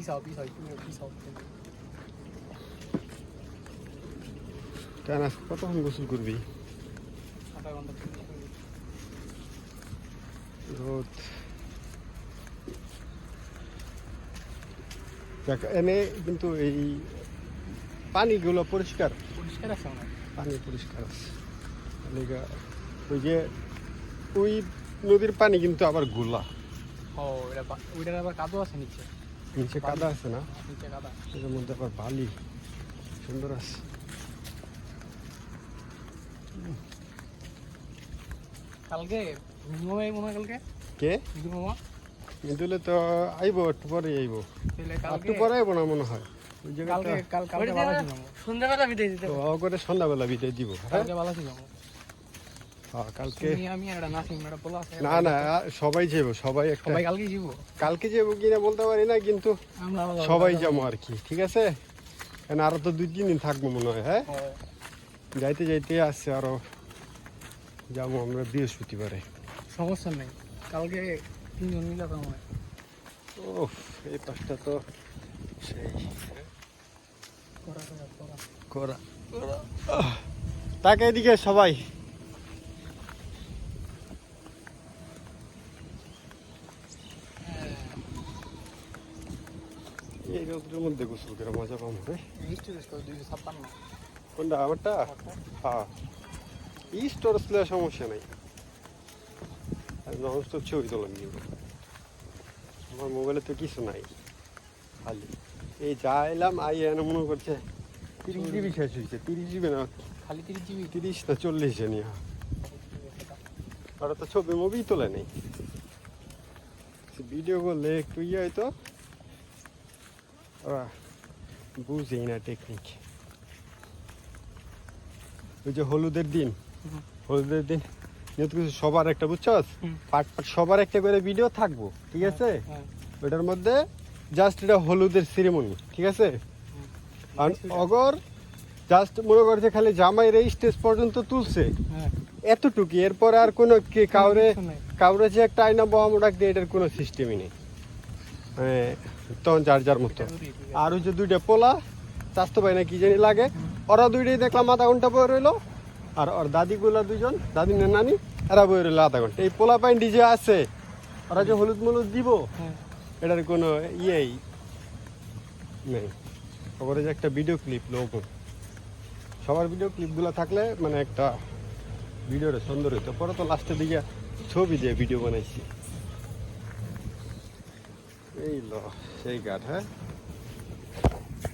পিছাও পিছাও তুমি পিছাও কেন আজকে কতক্ষণ গোসল করবি? আধা ঘণ্টা রোদ। দেখ এনে কিন্তু এই পানিগুলো পরিষ্কার। পরিষ্কার আছে পানি পরিষ্কার আছে। ওই যে ওই নদীর পানি কিন্তু আবার গোলা। ও ওইটা ওইটার আবার কাদো আছে নিচে? নিচে কাদা আছে না? নিচে কাদা। এর মধ্যে আবার বালি। সুন্দর আছে। কালকে ঘুমাই মনে হয় কালকে? কে? ঘুমা মিদুলে তো আইব একটু পরে আইব। একটু কালকে পরে আইব না মনে হয়? বিদায় সন্ধ্যাবেলা বিদায় দিব হ্যাঁ? কালকে হ্যাঁ, কালকে আমি একটা নাসিম আছে। না না সবাই যাব সবাই একটা সবাই কালকে যাব কালকে যাব কিনা বলতে পারি না কিন্তু সবাই যাব। আর কি ঠিক আছে? কারণ আরও তো দুই তিন দিন থাকব মনে হয় হ্যাঁ? যাইতে যাইতে আসছে আরও যাব আমরা বৃহস্পতিবারে। সমস্যা নেই কালকে তিনজন মিলে তো আমার। ও এই পাশটা তো সেই করা করা করা। তাকে এদিকে সবাই। এই রোদের মধ্যে গোসল করে মজা কোনটা আমারটা? হ্যাঁ। ই স্টোর সমস্যা নাই। আর নন স্টপ ছবি আমার মোবাইলে তো কিছু নাই খালি। এই যা এলাম আই এনে মনে করছে তিরিশ জিবি শেষ হয়েছে তিরিশ জিবি না খালি তিরিশ জিবি তিরিশ না চল্লিশ নিয়ে। ওরা তো ছবি মুভি তোলে নেই। ভিডিও করলে একটু ইয়ে হয়তো ওরা বুঝেই না টেকনিক ওই যে হলুদের দিন। হলুদের দিন যেহেতু কিছু সবার একটা বুঝছস? হুম। পাট পাট সবার একটা করে ভিডিও থাকব ঠিক আছে? হ্যাঁ ওটার মধ্যে জাস্ট এটা হলুদের সিরিমনি ঠিক আছে? আর অগর জাস্ট মনে করছে খালি জামাইয়ের এই স্টেজ পর্যন্ত তুলছে। হ্যাঁ। এতটুকু এরপরে আর কোনো কে কাউরে। কাউরে যে একটা আয়না বোম ডাক দিয়ে এটার কোনো সিস্টেমই নেই। তখন যার যার মতো। আর ওই যে দুইটা পোলা চাস্তো ভাই না কি জানি লাগে। ওরা দুইটাই দেখলাম আধা ঘণ্টা বয়ে রইল। আর ওর দাদিগুলা দুজন দাদি নানি এরা বয়ে রইল আধা ঘণ্টা। এই পোলা পাইন ডিজে আছে ওরা যে হলুদ মলুদ দিব হ্যাঁ। এটার কোনো ইয়েই নেই। খবরে যে একটা ভিডিও ক্লিপ লোক সবার ভিডিও ক্লিপগুলো থাকলে মানে একটা ভিডিওটা সুন্দর হইতো। পরে তো লাস্টের দিকে ছবি দিয়ে ভিডিও বানাইছি। এই ল সেই গাঠ হ্যাঁ